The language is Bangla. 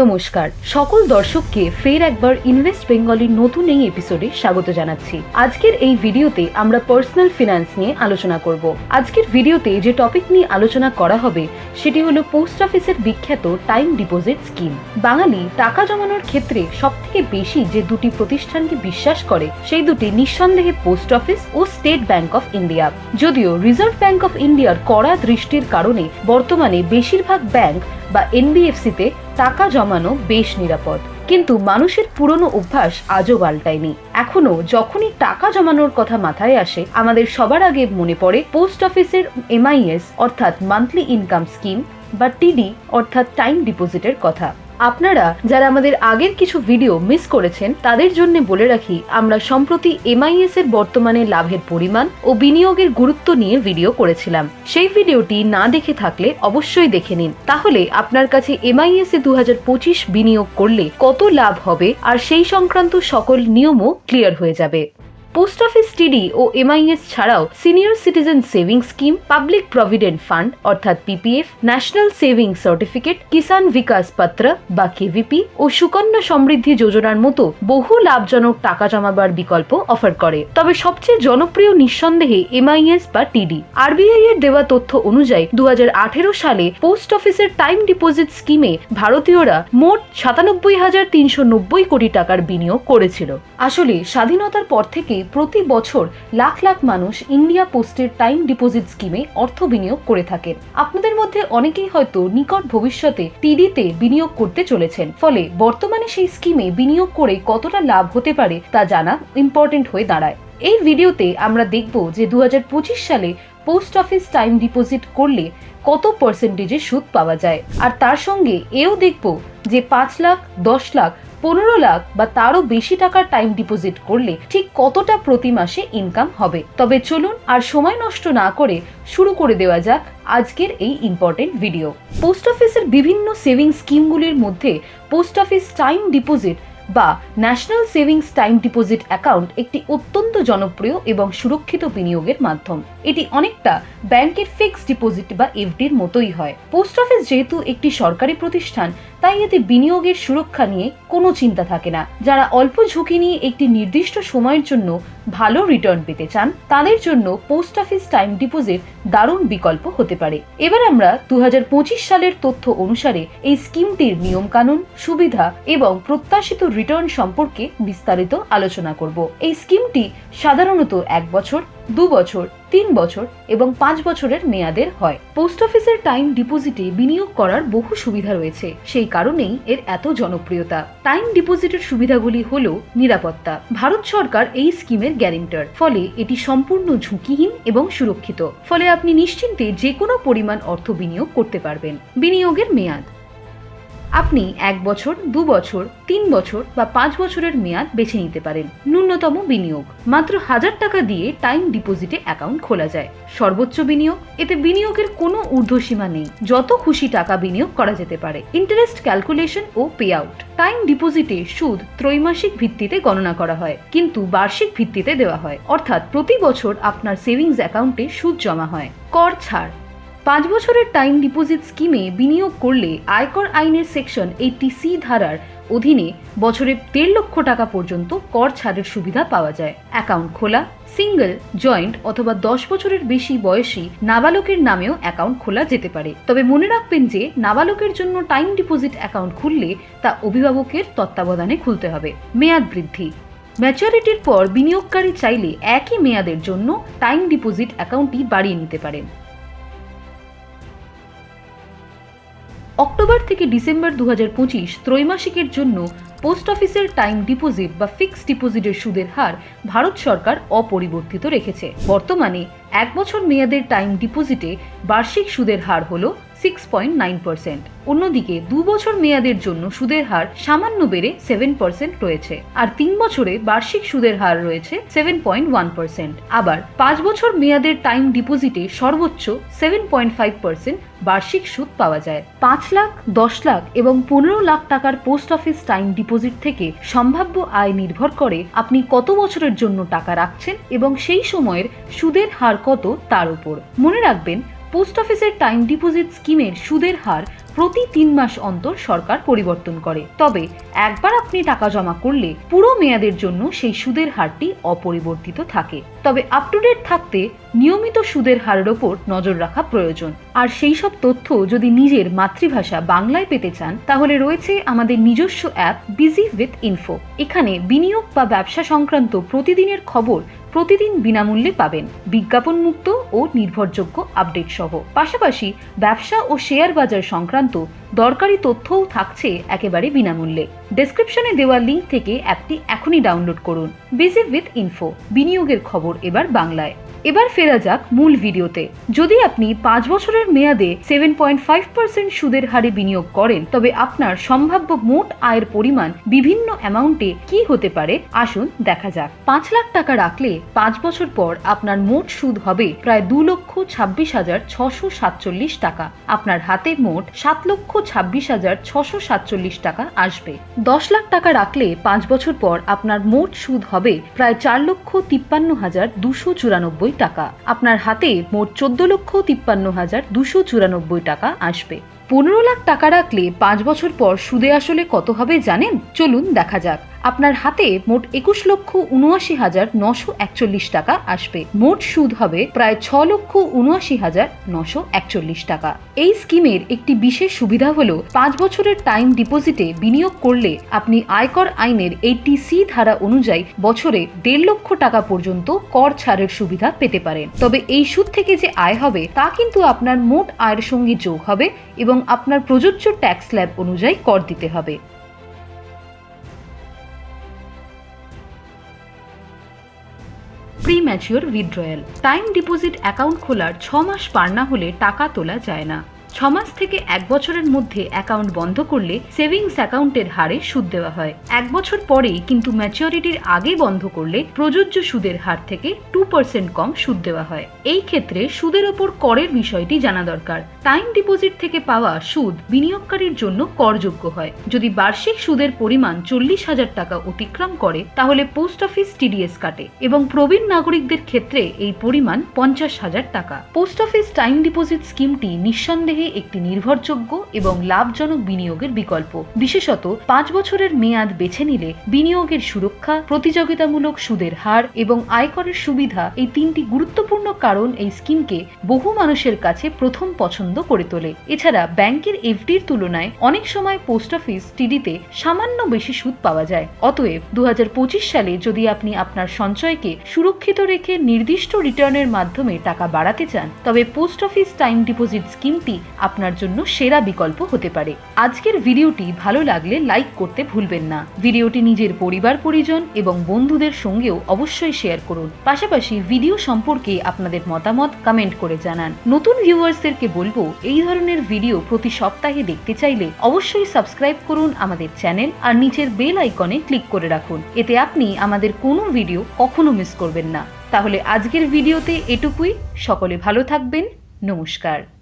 নমস্কার। সকল দর্শককে ফের একবার ইনভেস্ট বেঙ্গলির নতুন এই এপিসোডে স্বাগত জানাচ্ছি। আজকের এই ভিডিওতে আমরা পার্সোনাল ফিনান্স নিয়ে আলোচনা করব। আজকের ভিডিওতে যে টপিক নিয়ে আলোচনা করা হবে, সেটি হলো পোস্ট অফিসের বিখ্যাত টাইম ডিপোজিট স্কিম বাঙালি টাকা জমানোর ক্ষেত্রে সবথেকে বেশি যে দুটি প্রতিষ্ঠানকে বিশ্বাস করে, সেই দুটি নিঃসন্দেহে পোস্ট অফিস ও স্টেট ব্যাংক অফ ইন্ডিয়া যদিও রিজার্ভ ব্যাংক অফ ইন্ডিয়ার কড়া দৃষ্টির কারণে বর্তমানে বেশিরভাগ ব্যাংক বা এনবিএফসিতে টাকা জমানো বেশ নিরাপদ। কিন্তু মানুষের পুরনো অভ্যাস আজও পাল্টায়নি। এখনও যখনই টাকা জমানোর কথা মাথায় আসে, আমাদের সবার আগে মনে পড়ে পোস্ট অফিসের এমআইএস, অর্থাৎ মান্থলি ইনকাম স্কিম, বা টিডি, অর্থাৎ টাইম ডিপোজিটের কথা। আপনারা যারা আমাদের আগের কিছু ভিডিও মিস করেছেন, তাদের জন্য বলে রাখি, আমরা সম্প্রতি এমআইএস এর বর্তমানে লাভের পরিমাণ ও বিনিয়োগের গুরুত্ব নিয়ে ভিডিও করেছিলাম। সেই ভিডিওটি না দেখে থাকলে অবশ্যই দেখে নিন। তাহলে আপনার কাছে এমআইএস এ দু হাজার পঁচিশ বিনিয়োগ করলে কত লাভ হবে আর সেই সংক্রান্ত সকল নিয়মও ক্লিয়ার হয়ে যাবে। পোস্ট অফিস টিডি ও এমআইএস ছাড়াও senior citizen saving scheme, public provident fund, অর্থাৎ PPF, national saving certificate, Kisan Vikas Patra বা কেভিপি ও সুকন্যা সমৃদ্ধি যোজনার মতো বহু লাভজনক টাকা জমাবার বিকল্প অফার করে। তবে সবচেয়ে জনপ্রিয় নিঃসন্দেহে এমআইএস বা টিডি। আরবিআই এর দেওয়া তথ্য অনুযায়ী দু হাজার আঠেরো সালে পোস্ট অফিসের টাইম ডিপোজিট স্কিমে ভারতীয়রা মোট সাতানব্বই হাজার তিনশো নব্বই কোটি টাকার বিনিয়োগ করেছিল। আসলে স্বাধীনতার পর থেকে প্রতি বছর লাখ লাখ মানুষ ইন্ডিয়া পোস্টের টাইম ডিপোজিট স্কিমে অর্থ বিনিয়োগ করে থাকেন। আপনাদের মধ্যে অনেকেই হয়তো নিকট ভবিষ্যতে টিডিতে বিনিয়োগ করতে চলেছেন। ফলে বর্তমানে সেই স্কিমে বিনিয়োগ করে কতটা লাভ হতে পারে তা জানা ইম্পর্টেন্ট হয়ে দাঁড়ায়। এই ভিডিওতে আমরা দেখব যে দু হাজার পঁচিশ সালে পোস্ট অফিস টাইম ডিপোজিট করলে কত পার্সেন্টেজে সুদ পাওয়া যায়। আর তার সঙ্গে এও দেখব যে পাঁচ লাখ, দশ লাখ পনেরো লাখ বা তারও বেশি টাকার টাইম ডিপোজিট করলে ঠিক কতটা প্রতি মাসে ইনকাম হবে? তবে চলুন আর সময় নষ্ট না করে শুরু করে দেওয়া যাক আজকের এই ইম্পর্টেন্ট ভিডিও পোস্ট অফিসের বিভিন্ন সেভিং স্কিমগুলির মধ্যে পোস্ট অফিস টাইম ডিপোজিট বা national savings time deposit account একটি অত্যন্ত জনপ্রিয় এবং সুরক্ষিত বিনিয়োগের মাধ্যম। এটি অনেকটা ব্যাংকের ফিক্সড ডিপোজিট বা এফডির মতোই হয়। পোস্ট অফিস যেহেতু একটি সরকারি প্রতিষ্ঠান তাই এতে বিনিয়োগের সুরক্ষা নিয়ে কোনো চিন্তা থাকে না। যারা অল্প ঝুঁকি নিয়ে একটি নির্দিষ্ট সময়ের জন্য ভালো রিটার্ন পেতে চান, তাদের জন্য পোস্ট অফিস টাইম ডিপোজিট দারুণ বিকল্প হতে পারে। এবার আমরা দু হাজার পঁচিশ সালের তথ্য অনুসারে এই স্কিমটির নিয়মকানুন, সুবিধা এবং প্রত্যাশিত রিটার্ন সম্পর্কে বিস্তারিত আলোচনা করব। এই স্কিমটি সাধারণত এক বছর, দু বছর তিন বছর এবং পাঁচ বছরের মেয়াদের হয়। পোস্ট অফিসের টাইম ডিপোজিটে বিনিয়োগ করার বহু সুবিধা রয়েছে। সেই কারণেই এর এত জনপ্রিয়তা। টাইম ডিপোজিটের সুবিধাগুলি হল নিরাপত্তা। ভারত সরকার এই স্কিমের গ্যারেন্টার। ফলে এটি সম্পূর্ণ ঝুঁকিহীন এবং সুরক্ষিত। ফলে আপনি নিশ্চিন্তে যে কোনো পরিমাণ অর্থ বিনিয়োগ করতে পারবেন। বিনিয়োগের মেয়াদ। আপনি এক বছর, দু বছর, তিন বছর বা পাঁচ বছরের মেয়াদ বেছে নিতে পারেন। ন্যূনতম বিনিয়োগ। মাত্র হাজার টাকা দিয়ে টাইম ডিপোজিটে অ্যাকাউন্ট খোলা যায়। সর্বোচ্চ বিনিয়োগ। এতে বিনিয়োগের কোনো ঊর্ধ্বসীমা নেই। যত খুশি টাকা বিনিয়োগ করা যেতে পারে। ইন্টারেস্ট ক্যালকুলেশন ও পে আউট টাইম ডিপোজিটে সুদ ত্রৈমাসিক ভিত্তিতে গণনা করা হয়, কিন্তু বার্ষিক ভিত্তিতে দেওয়া হয়। অর্থাৎ প্রতি বছর আপনার সেভিংস অ্যাকাউন্টে সুদ জমা হয়। কর ছাড়। পাঁচ বছরের টাইম ডিপোজিট স্কিমে বিনিয়োগ করলে আয়কর আইনের সেকশন এইটি সি ধারার অধীনে বছরে দেড় লক্ষ টাকা পর্যন্ত কর ছাড়ের সুবিধা পাওয়া যায়। অ্যাকাউন্ট খোলা, সিঙ্গেল, জয়েন্ট অথবা দশ বছরের বেশি বয়সী নাবালকের নামেও অ্যাকাউন্ট খোলা যেতে পারে। তবে মনে রাখবেন যে নাবালকের জন্য টাইম ডিপোজিট অ্যাকাউন্ট খুললে তা অভিভাবকের তত্ত্বাবধানে খুলতে হবে। মেয়াদ বৃদ্ধি। ম্যাচুরিটির পর বিনিয়োগকারী চাইলে একই মেয়াদের জন্য টাইম ডিপোজিট অ্যাকাউন্টটি বাড়িয়ে নিতে পারেন। অক্টোবর থেকে ডিসেম্বর দু ত্রৈমাসিকের জন্য পোস্ট অফিসের টাইম ডিপোজিট বা ফিক্সড ডিপোজিটের সুদের হার ভারত সরকার অপরিবর্তিত রেখেছে। বর্তমানে এক বছর মেয়াদের টাইম ডিপোজিটে বার্ষিক সুদের হার হল সিক্স পয়েন্ট নাইন পার্সেন্ট অন্যদিকে দু বছর মেয়াদের জন্য সুদের হার সামান্য বেড়ে সেভেন পার্সেন্ট রয়েছে। আর তিন বছরে বার্ষিক সুদের হার রয়েছে সেভেন পয়েন্ট ওয়ান পার্সেন্ট আবার পাঁচ বছর মেয়াদের টাইম ডিপোজিটে সর্বোচ্চ সেভেন পয়েন্ট ফাইভ পার্সেন্ট বার্ষিক সুদ পাওয়া যায়। পাঁচ লাখ, দশ লাখ এবং পনেরো লাখ টাকার পোস্ট অফিস টাইম ডিপোজিট থেকে সম্ভাব্য আয় নির্ভর করে আপনি কত বছরের জন্য টাকা রাখছেন এবং সেই সময়ের সুদের হার কত তার উপর। মনে রাখবেন, পোস্ট অফিসের টাইম ডিপোজিট স্কিমের সুদের হার প্রতি তিন মাস অন্তর সরকার পরিবর্তন করে। তবে একবার আপনি টাকা জমা করলে পুরো মেয়াদের জন্য সেই সুদের হারটি অপরিবর্তিত থাকে। তবে আপ টু ডেট থাকতে নিয়মিত সুদের হারের ওপর নজর রাখা প্রয়োজন। আর সেই সব তথ্য যদি নিজের মাতৃভাষা বাংলায় পেতে চান, তাহলে রয়েছে আমাদের নিজস্ব অ্যাপ বিজি উইথ ইনফো এখানে বিনিয়োগ বা ব্যবসা সংক্রান্ত প্রতিদিনের খবর প্রতিদিন বিনামূল্যে পাবেন। বিজ্ঞাপন মুক্ত ও নির্ভরযোগ্য আপডেট সহ। পাশাপাশি ব্যবসা ও শেয়ার বাজার সংক্রান্ত দরকারি তথ্যও থাকছে একেবারে বিনামূল্যে। ডেসক্রিপশনে দেওয়া লিঙ্ক থেকে অ্যাপটি এখনই ডাউনলোড করুন। বিজি উইথ ইনফো বিনিয়োগের খবর এবার বাংলায়। এবার ফেরা যাক মূল ভিডিওতে। যদি আপনি পাঁচ বছরের মেয়াদে সেভেন পয়েন্ট ফাইভ পার্সেন্ট সুদের হারে বিনিয়োগ করেন, তবে আপনার সম্ভাব্য মোট আয়ের পরিমাণ বিভিন্ন অ্যামাউন্টে কি হতে পারে, আসুন দেখা যাক। পাঁচ লাখ টাকা রাখলে পাঁচ বছর পর আপনার মোট সুদ হবে প্রায় দু লক্ষ ছাব্বিশ হাজার ছশো সাতচল্লিশ টাকা। আপনার হাতে মোট সাত লক্ষ ছাব্বিশ হাজার ছশো সাতচল্লিশ টাকা আসবে। দশ লাখ টাকা রাখলে পাঁচ বছর পর আপনার মোট সুদ হবে প্রায় চার লক্ষ তিপ্পান্ন হাজার দুশো চুরানব্বই টাকা। আপনার হাতে মোট চোদ্দ লক্ষ তিপ্পান্ন হাজার দুশো চুরানব্বই টাকা আসবে। পনেরো লাখ টাকা রাখলে পাঁচ বছর পর সুদে আসলে কত হবে জানেন? চলুন দেখা যাক। আপনার হাতে মোট একুশ লক্ষ উনআশি হাজার নশো একচল্লিশ টাকা আসবে। মোট সুদ হবে প্রায় ছ লক্ষ উনআশি হাজার নশো একচল্লিশ টাকা। এই স্কিমের একটি বিশেষ সুবিধা হল পাঁচ বছরের টাইম ডিপোজিটে বিনিয়োগ করলে আপনি আয়কর আইনের এইটি সি ধারা অনুযায়ী বছরে দেড় লক্ষ টাকা পর্যন্ত কর ছাড়ের সুবিধা পেতে পারেন। তবে এই সুদ থেকে যে আয় হবে, তা কিন্তু আপনার মোট আয়ের সঙ্গে যোগ হবে এবং আপনার প্রযোজ্য ট্যাক্স স্ল্যাব অনুযায়ী কর দিতে হবে। Premature withdrawal time deposit account খোলার ছ মাস পার না হলে টাকা তোলা যায় না। ছ মাস থেকে এক বছরের মধ্যে অ্যাকাউন্ট বন্ধ করলে সেভিংস অ্যাকাউন্টের হারে সুদ দেওয়া হয়। এক বছর পরেই কিন্তু ম্যাচিওরিটির আগে বন্ধ করলে প্রযোজ্য সুদের হার থেকে টু পার্সেন্ট কম সুদ দেওয়া হয়। এই ক্ষেত্রে সুদের ওপর করের বিষয়টি জানা দরকার। টাইম ডিপোজিট থেকে পাওয়া সুদ বিনিয়োগকারীর জন্য করযোগ্য হয়। যদি বার্ষিক সুদের পরিমাণ চল্লিশ হাজার টাকা অতিক্রম করে, তাহলে পোস্ট অফিস টিডিএস কাটে এবং প্রবীণ নাগরিকদের ক্ষেত্রে এই পরিমাণ পঞ্চাশ হাজার টাকা। পোস্ট অফিস টাইম ডিপোজিট স্কিমটি নিঃসন্দেহে একটি নির্ভরযোগ্য এবং লাভজনক বিনিয়োগের বিকল্প। বিশেষত, পাঁচ বছরের মেয়াদ বেছে নিলে বিনিয়োগের সুরক্ষা, প্রতিযোগিতামূলক সুদের হার এবং আয়করের সুবিধা এই তিনটি গুরুত্বপূর্ণ কারণ এই স্কিমকে বহু মানুষের কাছে প্রথম পছন্দ করে তোলে। এছাড়া ব্যাংকের এফডির তুলনায় অনেক সময় পোস্ট অফিস টিডিতে সামান্য বেশি সুদ পাওয়া যায়। অতএব দু হাজার পঁচিশ সালে যদি আপনি আপনার সঞ্চয়কে সুরক্ষিত রেখে নির্দিষ্ট রিটার্নের মাধ্যমে টাকা বাড়াতে চান, তবে পোস্ট অফিস টাইম ডিপোজিট স্কিমটি আপনার জন্য সেরা বিকল্প হতে পারে। আজকের ভিডিওটি ভালো লাগলে লাইক করতে ভুলবেন না। ভিডিওটি নিজের পরিবার, পরিজন এবং বন্ধুদের সঙ্গেও অবশ্যই শেয়ার করুন। পাশাপাশি ভিডিও সম্পর্কে আপনাদের মতামত কমেন্ট করে জানান। নতুন ভিউয়ার্সদেরকে বলব, এই ধরনের ভিডিও প্রতি সপ্তাহে দেখতে চাইলে অবশ্যই সাবস্ক্রাইব করুন আমাদের চ্যানেল আর নিচের বেল আইকনে ক্লিক করে রাখুন। এতে আপনি আমাদের কোনো ভিডিও কখনো মিস করবেন না। তাহলে আজকের ভিডিওতে এটুকুই। সকলে ভালো থাকবেন। নমস্কার।